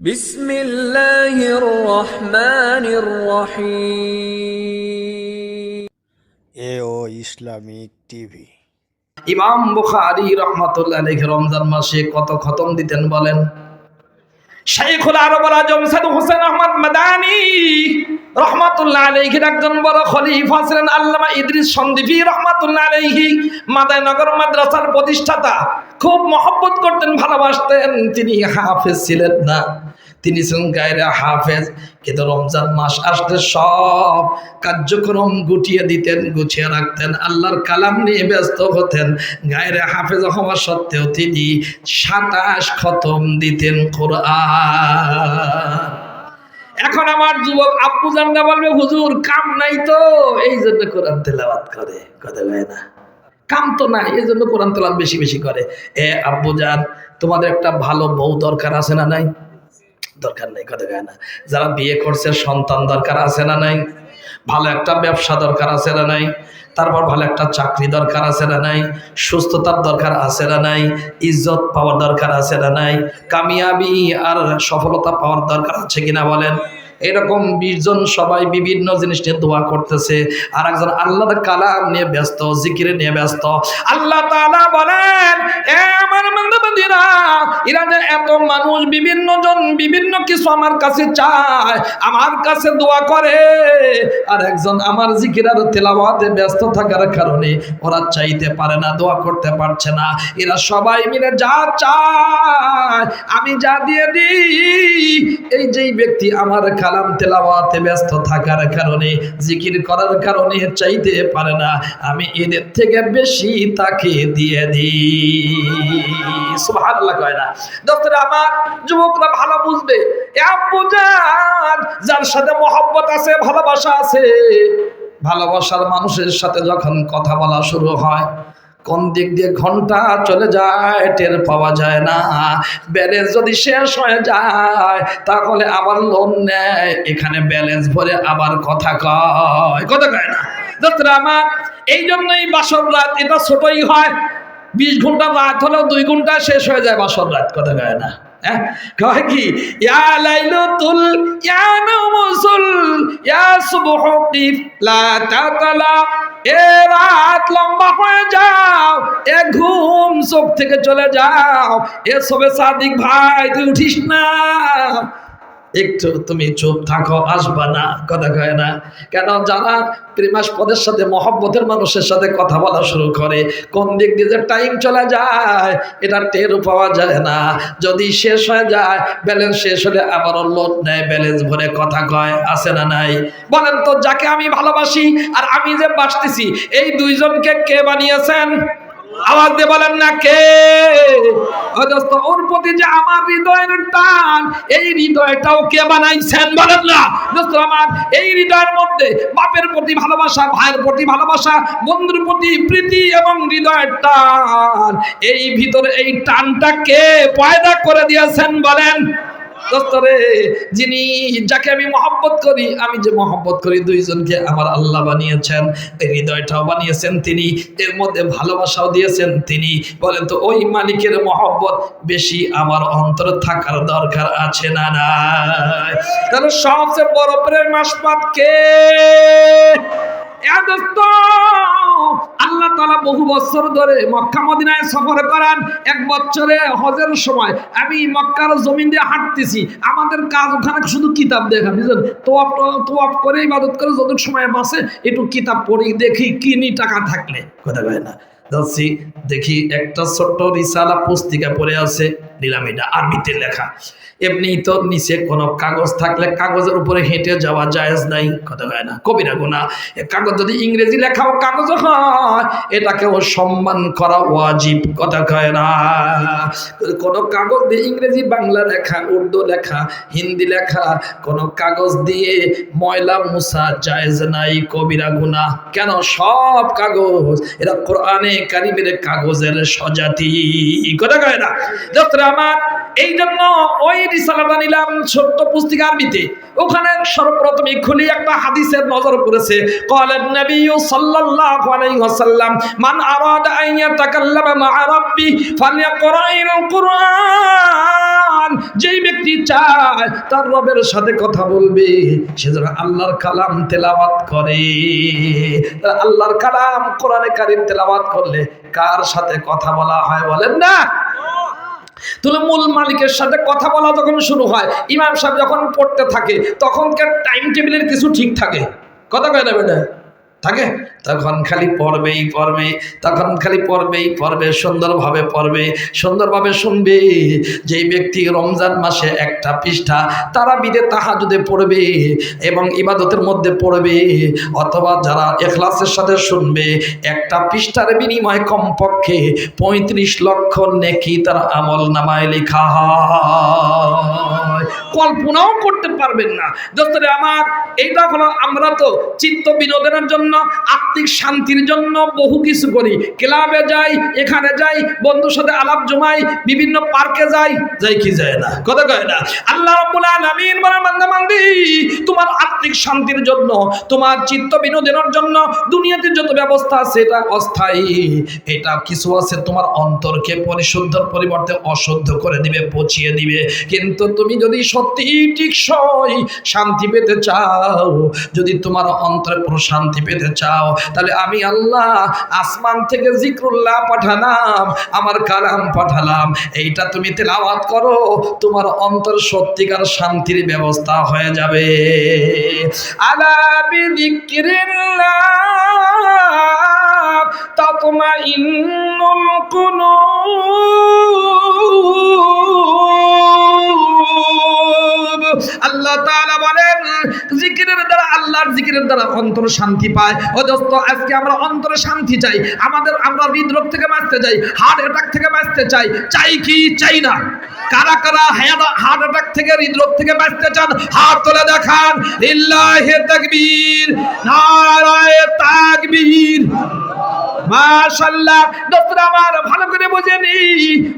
বিসমিল্লাহির রহমানির রহিম। এ Islamic TV. ইমাম বুখারী রহমাতুল্লাহ আলাইহি রমজান মাসে কত খতম দিতেন বলেন? শাইখুল আরব আজম সাদ হোসেন আহমদ মাদানী রহমাতুল্লাহ আলাইহির একজন বড় খলিফা ছিলেন আল্লামা ইদ্রিস সন্দীপী রহমাতুল্লাহ আলাইহি মাদায়নগর মাদ্রাসার প্রতিষ্ঠাতা। খুব মহব্বত করতেন, ভালোবাসতেন, তিনি হাফেজ ছিলেন না। তিনি ছিলেন গায়রে হাফেজ, কিন্তু রমজান মাস আসলে সব কার্যক্রম গুটিয়ে দিতেন, গুছিয়ে রাখতেন, আল্লাহর কালাম নিয়ে ব্যস্ত হতেন। গায়রে হাফেজ হওয়া সত্ত্বেও তিনি সাতাশ খতম দিতেন কোরআন। এখন আমার যুবক আব্বু জাননা বলবে, হুজুর, কাম নাই তো। এই জন্য কোরআন তেলাওয়াত করে, কথা কয় না। কাম তো নাই, এই জন্য কোরআন তেলাওয়াত বেশি বেশি করে। এ আব্বু জান, তোমাদের একটা ভালো বউ দরকার আছে না নাই? দরকার নাই, কথা কয় না। যারা বিয়ে করছে, সন্তান দরকার আছে না নাই? ভালো একটা ব্যবসা দরকার আছে না নাই? তারপর ভালো একটা চাকরি দরকার আছে না নাই? সুস্থতার দরকার আছে না নাই? ইজ্জত পাওয়ার দরকার আছে না নাই? কামিয়াবি আর সফলতা পাওয়ার দরকার আছে কিনা বলেন? এরকম বিশজন সবাই বিভিন্ন জিনিস নিয়ে দোয়া করতেছে আর একজন আল্লাহ কালাম নিয়ে ব্যস্ত, জিকিরে নিয়ে ব্যস্ত। আল্লাহ তাআলা বলেন, এ আমার বান্দাবান্দিরা এরা যে এত মানুষ, বিভিন্ন জন, বিভিন্ন কিছু আমার কাছে চায়, আমার কাছে দোয়া করে। আর একজন আমার জিকির আর তেলাওয়াতে ব্যস্ত থাকার কারণে ওরা চাইতে পারে না, দোয়া করতে পারছে না। এরা সবাই মিলে যা চায়, আমি যা দিয়ে দিই। এই যেই ব্যক্তি আমার কালাম তেলাওয়াতে ব্যস্ত থাকার কারণে, জিকির করার কারণে চাইতে পারে না, আমি এদের থেকে বেশি তাকে দিয়ে দিই। সুবহানাল্লাহ কয় না। আমার যুবকরা ভালো বুঝবে। যার সাথে মহব্বত আছে, ভালোবাসা আছে, ভালোবাসার মানুষের সাথে যখন কথা বলা শুরু হয়, কোন দিক দিয়ে ঘণ্টা চলে যায়, টের পাওয়া যায় না। ব্যালেন্স যদি শেষ হয়ে যায়, তাহলে আবার লোন নেয়। এখানে ব্যালেন্স ভরে আবার কথা কয়। কথা কয় না। আমার এই জন্যই বাসর রাত এটা ছোটই হয়। বিশ ঘণ্টা রাত হলেও দুই ঘণ্টা শেষ হয়ে যায়, বাসর রাত কথা না। হ্যাঁ? কয় কি? সুবহু কিফ, লা এ রাত লম্বা হয়ে যাও, এ ঘুম চোখ থেকে চলে যাও। এ সবে সাদিক ভাই, তুই উঠিস না। একটু তুমি চুপ থাকো, আসবা না, কথা কয় না। কেন? যারা প্রেমাস্পদের সাথে, মহব্বতের মানুষের সাথে কথা বলা শুরু করে, কোন দিক দিয়ে যে টাইম চলে যায়, এটা টের পাওয়া যায় না। যদি শেষ হয়ে যায় ব্যালেন্স শেষ হলে আবারও লোড নেয় ব্যালেন্স ভরে কথা কয়, আছে না নাই? বলেন তো, যাকে আমি ভালোবাসি আর আমি যে বাসতেছি এই দুইজনকে কে বানিয়েছেন? আওয়াজ দিয়ে বলেন না কে? ও দোস্ত ওর প্রতি যে আমার হৃদয়ের টান, এই হৃদয়টাও কে বানাইছেন বলেন না? দোস্ত আমার, এই হৃদয়ের মধ্যে বাপের প্রতি ভালোবাসা, ভাইয়ের প্রতি ভালোবাসা, বন্ধুর প্রতি প্রীতি এবং হৃদয়ের টান, এই ভিতরে এই টানটা কে পয়দা করে দিয়েছেন বলেন? দোস্তরে যিনি যাকে আমি মহব্বত করি আমি যে মহব্বত করি দুইজনকে আমার আল্লাহ বানিয়েছেন হৃদয়টাও বানিয়েছেন তিনি এর মধ্যে ভালোবাসাও দিয়েছেন তিনি। বলেন তো ওই মালিকের মহব্বত বেশি আমার অন্তর থাকার দরকার আছে না তাহলে সবচেয়ে বড় প্রেম আসপাত কে দোস্ত, আল্লাহ তালা বহু বছর ধরে মক্কা মদিনায় সফর করান। এক বছরে হজের সময় আমি মক্কার জমিন দিয়ে হাঁটতেছি। আমাদের কাজ ওখানে শুধু কিতাব দেখা, বুঝলেন? তোয়াপ তোয়াপ করে ইবাদত করে যত সময় বাসে একটু কিতাব পড়ি, দেখি কিনি টাকা থাকলে। কথা কয় না? দেখি একটা ছোট্ট রিসালা পুস্তিকা পড়ে আছে। নিলাম এটা। আরবিতে লেখা, এমনি তো নিচে কোনো কাগজ থাকলে কাগজের উপরে হেঁটে যাওয়া জায়েজ নাই। কথা হয় না কবিরা এ কাগজ যদি ইংরেজি লেখাও কাগজ হয়, এটাকেও সম্মান করা ওয়াজিব। কথা কয় না কোনো কাগজ দিয়ে ইংরেজি, বাংলা লেখা, উর্দু লেখা, হিন্দি লেখা, কোনো কাগজ দিয়ে ময়লা মুসা জায়েজ নাই। কবিরা গুণা, কেন সব কাগজ? এরা কোরআনে কারিমের কাগজের সজাতি কথা কয় না আমার। এই জন্য ওই রিসালাটা নিলাম ছোট্ট পুস্তিকা আরবিতে ওখানে সর্বপ্রথমে খুলি একটা হাদিসের নজর পড়েছে। কলেন নবী সাল্লাল্লাহু আলাইহি ওয়াসাল্লাম, মান আরাদা আন রাব্বি কুরআন। যেই ব্যক্তি চায় তার রবের সাথে কথা বলবে, সে যেন আল্লাহর কালাম তেলাওয়াত করে। আল্লাহর কালাম কোরআনে কারিম তেলাওয়াত করলে কার সাথে কথা বলা হয় বলেন না? তাহলে মূল মালিকের সাথে কথা বলা যখন শুরু হয়, ইমাম সাহেব যখন পড়তে থাকে, তখনকার টাইম টেবিলের কিছু ঠিক থাকে। কথা কয় না বেটা? থাকে? তখন খালি পড়বেই পড়বে তখন খালি পড়বেই, পড়বে, সুন্দরভাবে পড়বে, সুন্দরভাবে শুনবে। যেই ব্যক্তি রমজান মাসে একটা পৃষ্ঠা তারা বিদে তাহাজুদে পড়বে এবং ইবাদতের মধ্যে পড়বে, অথবা যারা এখলাসের সাথে শুনবে, একটা পৃষ্ঠার বিনিময়ে কমপক্ষে পঁয়ত্রিশ লক্ষ নেকি তার আমল নামায় লেখা কল্পনাও করতে পারবেন না। দোস্তরে আমার, এইটা হলো আমরা তো চিত্ত বিনোদনের জন্য আত্মিক শান্তির জন্য বহু কিছু করি। ক্লাবে যাই, এখানে যাই, বন্ধুর সাথে আলাপ জমাই, বিভিন্ন পার্কে যাই যাই কি যায় না, কথা কয় না। আল্লাহ তোমার আত্মিক শান্তির জন্য, তোমার চিত্ত বিনোদনের জন্য দুনিয়াতে যত ব্যবস্থা আছে, এটা অস্থায়ী। এটা কিছু আছে, তোমার অন্তরকে পরিশুদ্ধর পরিবর্তে অশুদ্ধ করে দিবে, পচিয়ে দিবে। কিন্তু তুমি যদি সত্যি টিকসই শান্তি পেতে চাও, যদি তোমার অন্তরে প্রশান্তি পেতে চাও, তাহলে আমি আল্লাহ আসমান থেকে জিক্রুল্লাহ পাঠালাম, আমার কালাম পাঠালাম। এইটা তুমি তেলাওয়াত করো, তোমার অন্তর সত্যিকার শান্তির ব্যবস্থা হয়ে যাবে। আলা বিযিক্রিল্লাহ তাতমাইন্নুল কুলুব। আল্লাহ তাআলা বলেন, জিকিরের দ্বারা আল্লাহর জিকিরের দ্বারা অন্তর শান্তি পায়। ও দোস্ত আজকে আমরা অন্তরে শান্তি চাই। আমাদের, আমরা হৃদরোগ থেকে বাঁচতে চাই, হার্ট অ্যাটাক থেকে বাঁচতে চাই। চাই কি? চাই না। কারা কারা হার্ট অ্যাটাক থেকে হৃদরোগ থেকে বাঁচতে চান, হাত তুলে দেখান, লিল্লাহি তাকবীর, নারায়ে তাকবীর। মাশাল্লাহ দোস্তরা আমার ভালো করে বুঝে নি।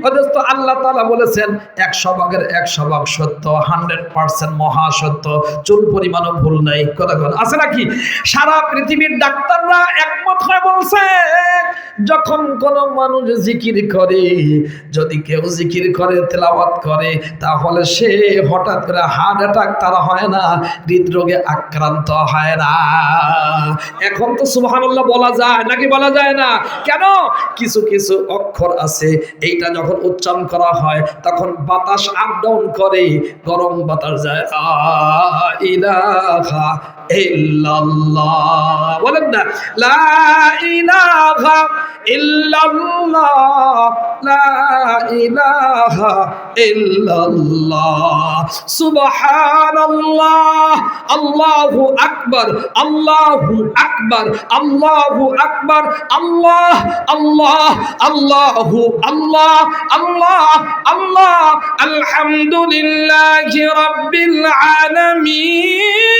ও দোস্ত, আল্লাহ তাআলা বলেছেন, একশো ভাগের একশো ভাগ সত্য, হান্ড্রেড পার্সেন্ট মহাসত্য, চুল পরিমাণও ভুল নাই। কথা আছে নাকি? সারা পৃথিবীর ডাক্তাররা একমত হয়ে বলছে, যখন কোন মানুষ জিকির করে, যদি কেউ জিকির করে, তেলাওয়াত করে, তাহলে সে হঠাৎ করে হার্ট অ্যাটাক তার হয় না, হৃদরোগে আক্রান্ত হয় না। এখন তো সুবহানাল্লাহ বলা যায়, নাকি বলা যায় না? কেন? কিছু কিছু অক্ষর আছে। এইটা যখন উচ্চারণ করা হয়, তখন বাতাস আপ ডাউন করে। গরম বাতাস যায় আ ইলাহা ইল্লাল্লাহ বলেন না লা ইলাহা ইল্লাল্লাহ লা ইলাহা ইল্লাল্লাহ সুবহানাল্লাহ আল্লাহু আকবার আল্লাহু আকবার আল্লাহু আকবার আল্লাহ আল্লাহ আল্লাহু আল্লাহ আল্লাহ আল্লাহ আলহামদুলিল্লাহি রাব্বিল আলামিন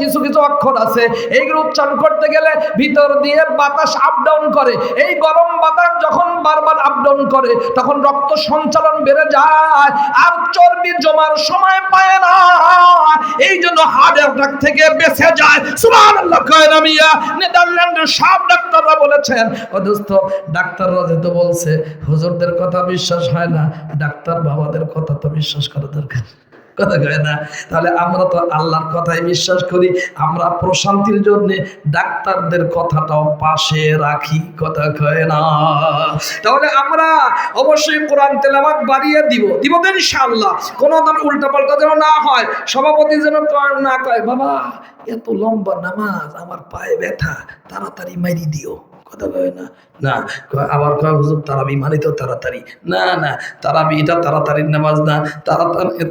কিছু কিছু অক্ষর আছে। এইগুলো উচ্চারণ করতে গেলে ভিতর দিয়ে বাতাস আপ ডাউন করে। এই গরম বাতাস যখন বারবার আপ ডাউন করে, তখন রক্ত সঞ্চালন বেড়ে যায় আর চর্বি জমার সময় পায় না। এই জন্য হার্ট অ্যাটাক থেকে বেঁচে যায়। সুবহানাল্লাহ, কয় না মিয়া নেদারল্যান্ডের সব ডাক্তাররা বলেছেন অথচ ডাক্তাররা যেহেতু বলছে, হুজুরদের কথা বিশ্বাস হয় না, ডাক্তার বাবাদের কথা তো বিশ্বাস করা দরকার। কথা কয় না? তাহলে আমরা তো আল্লাহর কথাই বিশ্বাস করি, আমরা প্রশান্তির জন্য ডাক্তারদের কথাটাও পাশে রাখি, কথা কয় না? তাহলে আমরা অবশ্যই কোরআন তেলাওয়াত বাড়িয়ে দিব দিব তো ইনশাআল্লাহ। কোনো ধর উল্টা পাল্টা যেন না হয়, সভাপতি যেন না কয়, বাবা, এত লম্বা নামাজ, আমার পায়ে ব্যথা, তাড়াতাড়ি মারি দিও। কথা কয় না। না আবার কয়, হুজুর, তারাবি মানে তো তাড়াতাড়ি। না না, তারাবি, এটা তাড়াতাড়ির নামাজ না।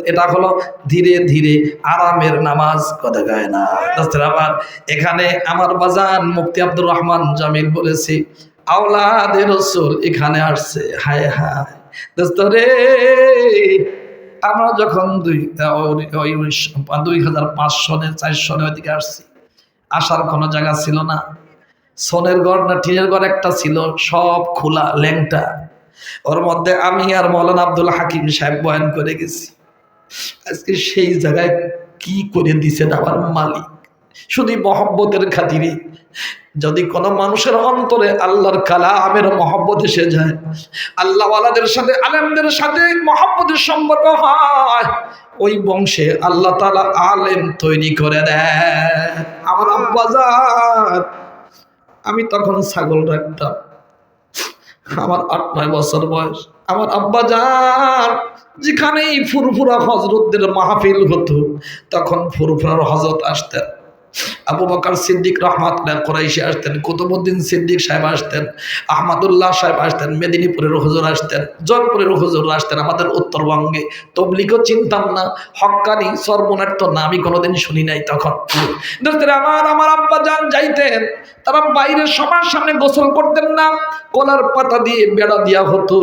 এটা হলো ধীরে ধীরে আরামের নামাজ, কথা কয় না। দোস্তের আবার এখানে আমার বাজান মুফতি আব্দুর রহমান জামিল বলেছি রসুল এখানে আসছে, হায় হায়। দোস্ত রে, আমরা যখন দুই দুই হাজার পাঁচ সনে, চার সনে ওইদিকে আসছি, আসার কোনো জায়গা ছিল না। সনের ঘর না টিনের ঘর একটা ছিল, সব খোলা ল্যাংটা। ওর মধ্যে আমি আর মৌলানা আব্দুল হাকিম সাহেব বয়ান করে গেছি। আজকে সেই জায়গায় কি করে দিছেন আমার মালিক? শুধু মহব্বতের খাতিরে। যদি কোনো মানুষের অন্তরে আল্লাহর কালা কালামের মহব্বত এসে যায়, আল্লাহওয়ালাদের সাথে, আলেমদের সাথে মহব্বতের সম্পর্ক হয়, ওই বংশে আল্লাহ তালা আলেম তৈরি করে দেয় আমার আব্বাজার আমি তখন ছাগল রাখতাম আমার আট, নয় বছর বয়স। আমার আব্বা যার যেখানেই ফুরফুরা হজরতদের মাহফিল হতো, তখন ফুরফুরার হজরত আসতেন। আবু বকর সিদ্দিক রহমাত কোরাইশে আসতেন কুতুবুদ্দিন সিদ্দিক সাহেব আসতেন, আহমদুল্লাহ সাহেব আসতেন, মেদিনীপুরের হুজুর আসতেন জয়পুরের হুজুর আসতেন আমাদের উত্তরবঙ্গে। তবলিগও চিনতাম না হক্কানি সর্বনের তো না আমি কোনোদিন শুনি নাই তখন। আমার আমার আব্বা যান যাইতেন, তারা বাইরে সবার সামনে গোসল করতেন না, কলার পাতা দিয়ে বেড়া দেওয়া হতো।